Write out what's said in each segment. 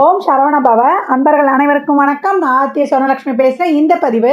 ஓம் சரவண பவ. அன்பர்கள் அனைவருக்கும் வணக்கம். நான் ஆத்திய சொர்ணலட்சுமி பேசுகிறேன் இந்த பதிவு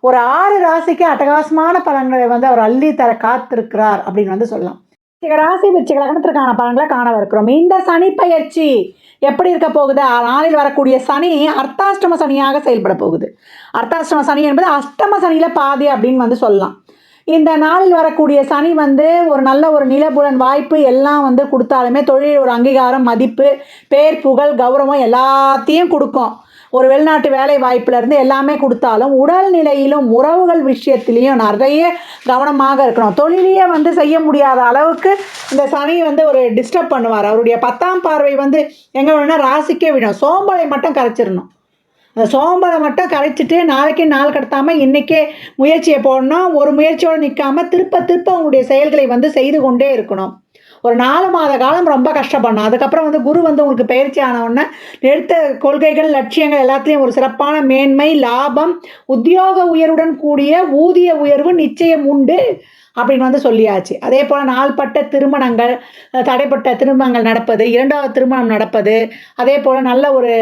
ஒரு ஆறு ராசிக்கு அட்டகாசமான பலன்களை வந்து அவர் அள்ளி தர காத்திருக்கிறார் அப்படின்னு வந்து சொல்லலாம். விருச்சிக ராசி விருச்சிக லக்னத்திற்கான பலன்களை காணவிருக்கிறோம் இந்த சனி பயிற்சி எப்படி இருக்க போகுது? நாளில் வரக்கூடிய சனி அர்த்தாஷ்டம சனியாக செயல்பட போகுது. அர்த்தாஷ்டம சனி என்பது அஷ்டம சனியில் பாதி அப்படின்னு வந்து சொல்லலாம். இந்த நாளில் வரக்கூடிய சனி வந்து ஒரு நல்ல ஒரு நிலபுலன் வாய்ப்பு எல்லாம் வந்து கொடுத்தாலுமே தொழில் ஒரு அங்கீகாரம் மதிப்பு பேர் புகழ் கௌரவம் எல்லாத்தையும் கொடுக்கும். ஒரு வெளிநாட்டு வேலை வாய்ப்புலேருந்து எல்லாமே கொடுத்தாலும் உடல்நிலையிலும் உறவுகள் விஷயத்திலையும் நிறைய கவனமாக இருக்கணும். தொழிலையே வந்து செய்ய முடியாத அளவுக்கு இந்த சனி வந்து ஒரு டிஸ்டர்ப் பண்ணுவார். அவருடைய பத்தாம் பார்வை வந்து எங்கே வேணும்னா ராசிக்கே விடும். சோம்பலை மட்டும் கரைச்சிடணும். அந்த சோம்பலை மட்டும் கரைச்சிட்டு நாளைக்கு நாள் கடத்தாமல் இன்றைக்கே முயற்சியை போடணும். ஒரு முயற்சியோடு நிற்காம திருப்ப திருப்ப உங்களுடைய செயல்களை வந்து செய்து கொண்டே இருக்கணும். ஒரு நாலு மாத காலம் ரொம்ப கஷ்டப்படணும். அதுக்கப்புறம் வந்து குரு வந்து உங்களுக்கு பயிற்சி ஆனவுடனே எடுத்த கொள்கைகள் லட்சியங்கள் எல்லாத்துலேயும் ஒரு சிறப்பான மேன்மை லாபம் உத்தியோக உயர்வுடன் கூடிய ஊதிய உயர்வு நிச்சயம் உண்டு. அப்படின்னு வந்து சொல்லியாச்சு. அதே போல் நாள்பட்ட திருமணங்கள் தடைப்பட்ட திருமணங்கள் நடப்பது இரண்டாவது திருமணம் நடப்பது அதே போல் நல்ல ஒரு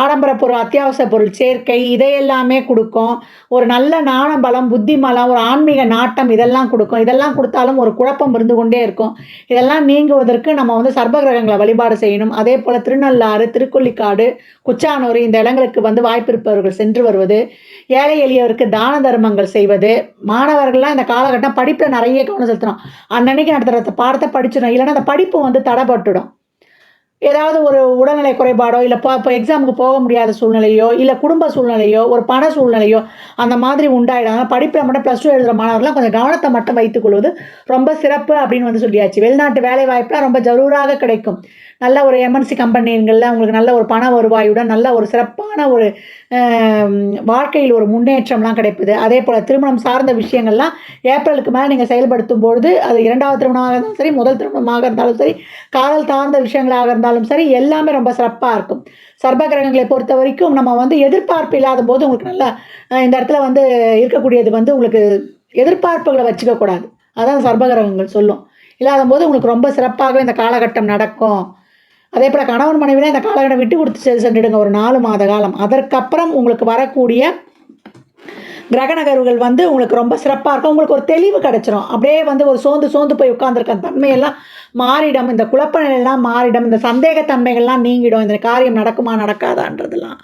ஆடம்பர பொருள் அத்தியாவசிய பொருள் சேர்க்கை இதையெல்லாமே கொடுக்கும். ஒரு நல்ல நாணம்பலம் புத்திமலம் ஒரு ஆன்மீக நாட்டம் இதெல்லாம் கொடுக்கும். இதெல்லாம் கொடுத்தாலும் ஒரு குழப்பம் இருந்து கொண்டே இருக்கும். இதெல்லாம் நீங்குவதற்கு நம்ம வந்து சர்வகிரகங்களை வழிபாடு செய்யணும். அதே போல் திருநள்ளாறு திருக்கொல்லிக்காடு குச்சானூர் இந்த இடங்களுக்கு வந்து வாய்ப்பு இருப்பவர்கள் சென்று வருவது. ஏழை எளியவருக்கு தான தர்மங்கள் செய்வது. மாணவர்கள்லாம் இந்த ஆகட்டும் படிப்பில் நிறைய கவனம் செலுத்தணும். அன்னன்னைக்கு நடத்துகிற பாடத்தை படிச்சிடும் இல்லைன்னா அந்த படிப்பு வந்து தடைப்பட்டுடும். ஏதாவது ஒரு உடல்நிலை குறைபாடோ இல்லை இப்போ இப்போ எக்ஸாமுக்கு போக முடியாத சூழ்நிலையோ இல்லை குடும்ப சூழ்நிலையோ ஒரு பண சூழ்நிலையோ அந்த மாதிரி உண்டாயிடாங்க படிப்பில் மட்டும் ப்ளஸ் டூ எழுதுகிற மாணவர்கள்லாம் கொஞ்சம் கவனத்தை மட்டும் வைத்துக்கொள்வது ரொம்ப சிறப்பு அப்படின்னு வந்து சொல்லியாச்சு. வெளிநாட்டு வேலை வாய்ப்புலாம் ரொம்ப ஜரூராக கிடைக்கும். நல்ல ஒரு எம்என்சி கம்பெனிகளில் உங்களுக்கு நல்ல ஒரு பண வருவாயுடன் நல்ல ஒரு சிறப்பான ஒரு வாழ்க்கையில் ஒரு முன்னேற்றம்லாம் கிடைப்புது. அதே போல் திருமணம் சார்ந்த விஷயங்கள்லாம் ஏப்ரலுக்கு மேலே நீங்கள் செயல்படுத்தும் பொழுது அது இரண்டாவது திருமணமாக இருந்தாலும் சரி முதல் திருமணமாக இருந்தாலும் சரி காதல் சார்ந்த விஷயங்களாக இருந்தாலும் சரி எல்லாமே ரொம்ப சிறப்பாக இருக்கும். சர்ப கிரகங்களை பொறுத்த வரைக்கும் நம்ம வந்து எதிர்பார்ப்பு இல்லாத போது உங்களுக்கு நல்லா இந்த இடத்துல வந்து இருக்கக்கூடியது வந்து உங்களுக்கு எதிர்பார்ப்புகளை வச்சுக்க கூடாது. அதான் சர்ப கிரகங்கள் சொல்லும். இல்லாத போது உங்களுக்கு ரொம்ப சிறப்பாகவே இந்த காலகட்டம் நடக்கும். அதே போல் கணவன் மனைவினா இந்த காலகட்டம் விட்டு கொடுத்து செ- சென்றுடுங்க. ஒரு நாலு மாத காலம். அதற்கப்புறம் உங்களுக்கு வரக்கூடிய கிரக நகர்வுகள் வந்து உங்களுக்கு ரொம்ப சிறப்பாக இருக்கும். உங்களுக்கு ஒரு தெளிவு கிடைச்சிரும். அப்படியே வந்து ஒரு சோர்ந்து சோர்ந்து போய் உட்காந்துருக்க தன்மையெல்லாம் மாறிடும். இந்த குழப்ப நிலையெல்லாம் மாறிடும். இந்த சந்தேகத்தன்மைகள்லாம் நீங்கிடும். இந்த காரியம் நடக்குமா நடக்காதான்றதெல்லாம்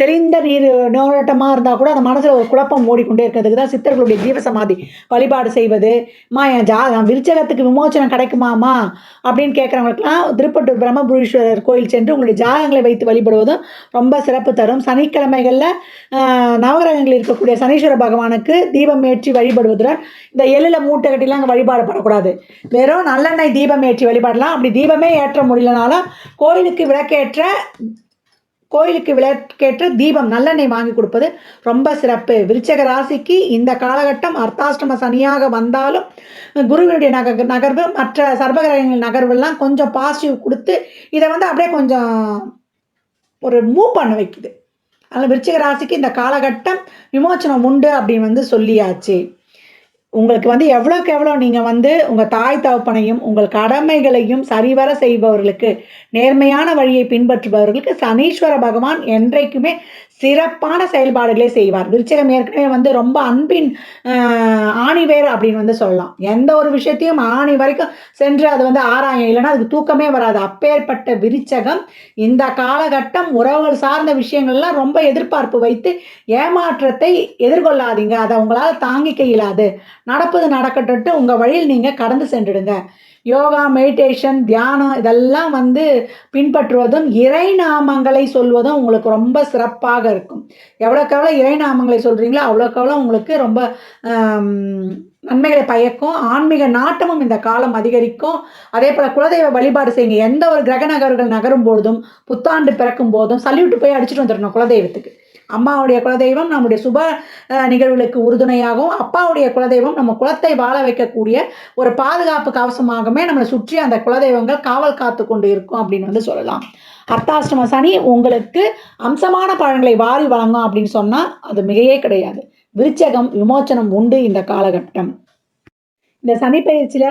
தெளிந்த நீர் நோட்டமாக இருந்தால் கூட அந்த மனசில் ஒரு குழப்பம் ஓடிக்கொண்டே இருக்கிறதுக்கு தான் சித்தர்களுடைய ஜீவசமாதி வழிபாடு செய்வது. மா என் ஜா விருச்சகத்துக்கு விமோச்சனம் கிடைக்குமாமா அப்படின்னு கேட்குறவங்களுக்குலாம் திருப்பட்டூர் பிரம்மபுரீஸ்வரர் கோயில் சென்று உங்களுடைய ஜாதகங்களை வைத்து வழிபடுவதும் ரொம்ப சிறப்பு தரும். சனிக்கிழமைகளில் நவகிரகங்களில் இருக்கக்கூடிய சனீஸ்வர பகவானுக்கு தீபம் ஏற்றி வழிபடுவதுடன் இந்த எள்ளில் மூட்டை கட்டிலாம் அங்கே வழிபாடு பண்ணக்கூடாது. வெறும் நல்லெண்ணெய் தீபம் ஏற்றி வழிபடலாம் அப்படி தீபமே ஏற்ற முடியலனாலும் கோயிலுக்கு விளக்கேற்ற கோயிலுக்கு விளக்கேற்ற தீபம் நல்லெண்ணெய் வாங்கி கொடுப்பது ரொம்ப சிறப்பு. விருச்சக ராசிக்கு இந்த காலகட்டம் அர்த்தாஷ்டம சனியாக வந்தாலும் குருவினுடைய நக நகர்வு மற்ற சர்வகிரகங்கள் நகர்வெல்லாம் கொஞ்சம் பாசிட்டிவ் கொடுத்து இதை வந்து அப்படியே கொஞ்சம் ஒரு மூவ் பண்ண வைக்குது. அதனால் விருச்சிக ராசிக்கு இந்த காலகட்டம் விமோச்சனம் உண்டு அப்படின்னு வந்து சொல்லியாச்சு. உங்களுக்கு வந்து எவ்வளோக்கு எவ்வளோ நீங்கள் வந்து உங்கள் தாய் தகப்பனையும் உங்கள் கடமைகளையும் சரிவர செய்பவர்களுக்கு நேர்மையான வழியை பின்பற்றுபவர்களுக்கு சனீஸ்வர பகவான் என்றைக்குமே சிறப்பான செயல்பாடுகளை செய்வார். விருச்சகம் ஏற்கனவே வந்து ரொம்ப அன்பின் ஆணிவேர் அப்படின்னு வந்து சொல்லலாம். எந்த ஒரு விஷயத்தையும் ஆணி வரைக்கும் சென்று அது வந்து ஆராயம். இல்லைன்னா அதுக்கு தூக்கமே வராது. அப்பேற்பட்ட விருச்சகம் இந்த காலகட்டம் உறவுகள் சார்ந்த விஷயங்கள்லாம் ரொம்ப எதிர்பார்ப்பு வைத்து ஏமாற்றத்தை எதிர்கொள்ளாதீங்க. அதை உங்களால் தாங்கிக்க இயலாது. நடப்பது நடக்கட்டு உங்கள் வழியில் நீங்கள் கடந்து சென்றுடுங்க. யோகா மெடிடேஷன் தியானம் இதெல்லாம் வந்து பின்பற்றுவதும் இறை நாமங்களை சொல்வதும் உங்களுக்கு ரொம்ப சிறப்பாக இருக்கும். எவ்வளோக்கு எவ்வளோ இறை நாமங்களை சொல்கிறீங்களோ அவ்வளோக்கு எவ்வளோ உங்களுக்கு ரொம்ப நன்மைகளை பயக்கும். ஆன்மீக நாட்டமும் இந்த காலம் அதிகரிக்கும். அதே போல் குலதெய்வ வழிபாடு செய்யுங்க. எந்த ஒரு கிரக நகர்கள் நகரும் பொழுதும் புத்தாண்டு பிறக்கும் போதும் சல்யூட்டு போய் அடிச்சுட்டு வந்துடணும் குலதெய்வத்துக்கு. அம்மாவுடைய குலதெய்வம் நம்முடைய சுப நிகழ்வுகளுக்கு உறுதுணையாகவும் அப்பாவுடைய குலதெய்வம் நம்ம குலத்தை வாழ வைக்கக்கூடிய ஒரு பாதுகாப்பு கவசமாகவே நம்மளை சுற்றி அந்த குலதெய்வங்கள் காவல் காத்து கொண்டு இருக்கும் அப்படின்னு வந்து சொல்லலாம். அர்த்தாஷ்டம சனி உங்களுக்கு அம்சமான பழங்களை வாரி வழங்கும் அப்படின்னு சொன்னால் அது மிகையே கிடையாது. விருச்சகம் விமோச்சனம் உண்டு இந்த காலகட்டம். இந்த சனி பயிற்சியில்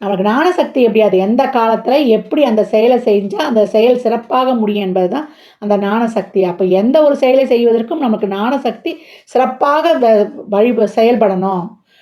நமக்கு ஞானசக்தி எப்படி? அது எந்த காலத்தில் எப்படி அந்த செயலை செஞ்சால் அந்த செயல் சிறப்பாக முடியும் என்பது தான் அந்த ஞானசக்தி. அப்போ எந்த ஒரு செயலை செய்வதற்கும் நமக்கு ஞானசக்தி சிறப்பாக வ- வழி செயல்படணும்.